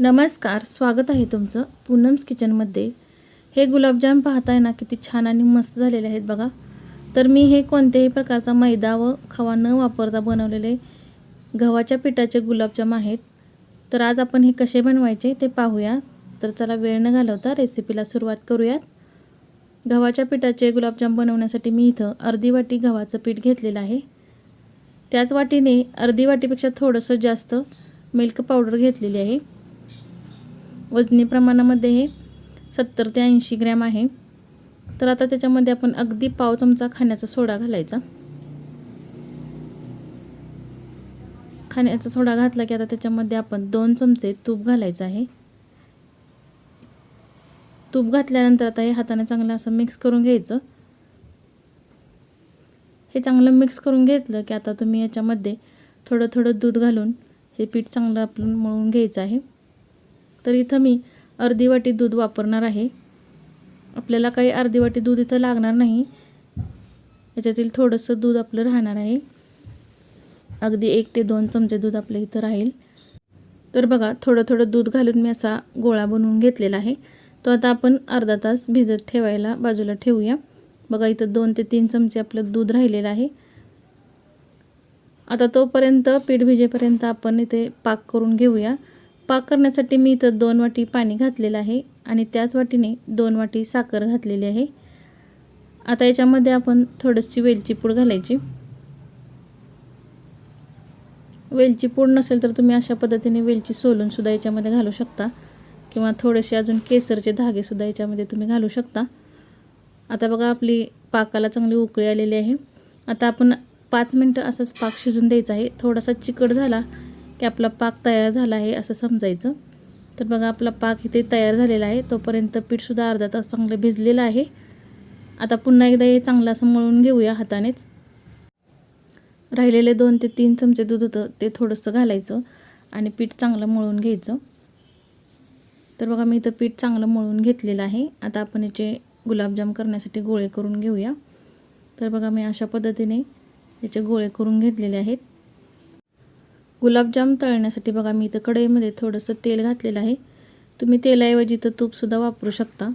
नमस्कार स्वागत आहे तुमचं पूनम्स किचनमध्ये हे गुलाबजाम पाहताय ना किती छान आणि मस्त झालेले आहेत बघा. तर मी हे कोणत्याही प्रकारचा मैदा व खवा न वापरता बनवलेले गव्हाच्या पिठाचे गुलाबजाम आहेत. तर आज आपण हे कसे बनवायचे ते पाहूया. तर चला वेळ न घालवता रेसिपीला सुरुवात करूयात. गव्हाच्या पिठाचे गुलाबजाम बनवण्यासाठी मी इथं अर्धी वाटी गव्हाचं पीठ घेतलेलं आहे. त्याच वाटीने अर्धी वाटीपेक्षा थोडंसं जास्त मिल्क पावडर घेतलेली आहे. वजनी प्रमाणामध्ये हे सत्तर ते ऐंशी ग्रॅम आहे. तर आता त्याच्यामध्ये आपण अगदी पाव चमचा खाण्याचा सोडा घालायचा. खाण्याचा सोडा घातला की आता त्याच्यामध्ये आपण दोन चमचे तूप घालायचं आहे. तूप घातल्यानंतर आता हे हाताने चांगलं असं मिक्स करून घ्यायचं. हे चांगलं मिक्स करून घेतलं की आता तुम्ही याच्यामध्ये थोडं थोडं दूध घालून हे पीठ चांगलं आपण मळून घ्यायचं आहे. तर इथं मी अर्धी वाटी दूध वापरणार आहे. आपल्याला काही अर्धी वाटी दूध इथं लागणार नाही. याच्यातील थोडंसं दूध आपलं राहणार आहे. अगदी एक ते दोन चमचे दूध आपलं इथं राहील. तर बघा थोडं थोडं दूध घालून मी असा गोळा बनवून घेतलेला आहे. तो आता आपण अर्धा तास भिजत ठेवायला बाजूला ठेवूया. बघा इथं दोन ते तीन चमचे आपलं दूध राहिलेलं आहे. आता तोपर्यंत पीठ भिजेपर्यंत आपण इथे पाक करून घेऊया. पाक करण्यासाठी मी इथं दोन वाटी पाणी घातलेलं आहे आणि त्याच वाटीने दोन वाटी साखर घातलेली आहे. आता याच्यामध्ये आपण थोडीशी वेलची पूड घालायची. वेलची पूड नसेल तर तुम्ही अशा पद्धतीने वेलची सोलूनसुद्धा याच्यामध्ये घालू शकता. किंवा थोडेसे अजून केसरचे धागेसुद्धा याच्यामध्ये तुम्ही घालू शकता. आता बघा आपली पाकाला चांगली उकळी आलेली आहे. आता आपण पाच मिनटं असंच पाक शिजून द्यायचा आहे. थोडासा चिकट झाला की आपला पाक तयार झाला आहे असं समजायचं. तर बघा आपला पाक इथे तयार झालेला आहे. तोपर्यंत पीठसुद्धा अर्धा तास चांगलं भिजलेलं आहे. आता पुन्हा एकदा हे चांगलं असं मळून घेऊया हातानेच. राहिलेले दोन ते तीन चमचे दूध होतं ते थोडंसं घालायचं आणि पीठ चांगलं मळून घ्यायचं. तर बघा मी इथं पीठ चांगलं मळून घेतलेलं आहे. आता आपण याचे गुलाबजाम करण्यासाठी गोळे करून घेऊया. तर बघा मी अशा पद्धतीने याचे गोळे करून घेतलेले आहेत. गुलाबजाम तळण्यासाठी बघा मी इथं कढईमध्ये थोडंसं तेल घातलेलं आहे. तुम्ही तेलाऐवजी तर तूपसुद्धा वापरू शकता.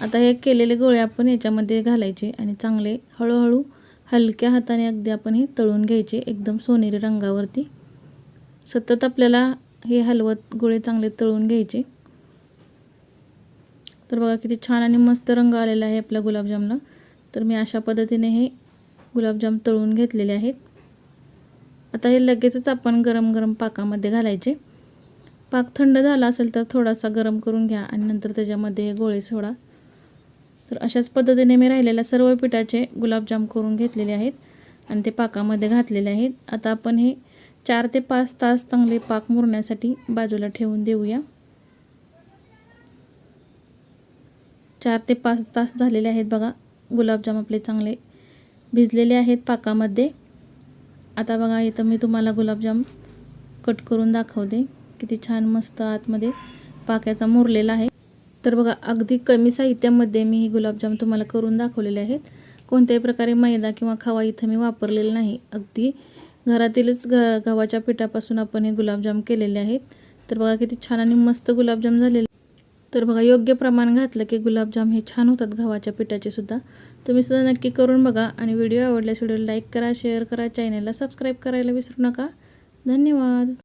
आता हे केलेले गोळे आपण याच्यामध्ये घालायचे आणि चांगले हळूहळू हलक्या हाताने अगदी आपण हे तळून घ्यायचे एकदम सोनेरी रंगावरती. सतत आपल्याला हे हलवत गोळे चांगले तळून घ्यायचे. तर बघा किती छान आणि मस्त रंग आलेला आहे आपल्या गुलाबजामला. तर मी अशा पद्धतीने हे गुलाबजाम तळून घेतलेले आहेत. आता हे लगेचच आपण गरम गरम पाकामध्ये घालायचे. पाक थंड झाला असेल तर थोडासा गरम करून घ्या आणि नंतर त्याच्यामध्ये हे गोळे सोडा. तर अशाच पद्धतीने मी राहिलेल्या सर्व पिठाचे गुलाबजाम करून घेतलेले आहेत आणि ते पाकामध्ये घातलेले आहेत. आता आपण हे चार ते पाच तास चांगले पाक मुरण्यासाठी बाजूला ठेवून देऊया. चार ते पाच तास झालेले आहेत बघा. गुलाबजाम आपले चांगले भिजलेले आहेत पाकामध्ये. आता बघा इथं मी तुम्हाला गुलाबजाम कट करून दाखवते. किती छान मस्त आतमध्ये पाक्याचा मुरलेला आहे. तर बघा अगदी कमी साहित्यामध्ये मी ही गुलाबजाम तुम्हाला करून दाखवलेले आहेत. कोणत्याही प्रकारे मैदा किंवा खवा इथं मी वापरलेला नाही. अगदी घरातीलच ग गव्हाच्या पिठापासून आपण हे गुलाबजाम केलेले आहेत. तर बघा किती छान आणि मस्त गुलाबजाम झालेले तर बघा योग्य प्रमाण घातलं की गुलाबजाम हे छान होतात गव्हाच्या पिठाचे सुद्धा. तुम्ही सुद्धा नक्की करून बघा आणि व्हिडिओ आवडल्यास व्हिडिओ लाईक करा शेअर करा चॅनलला सबस्क्राईब करायला विसरू नका. धन्यवाद.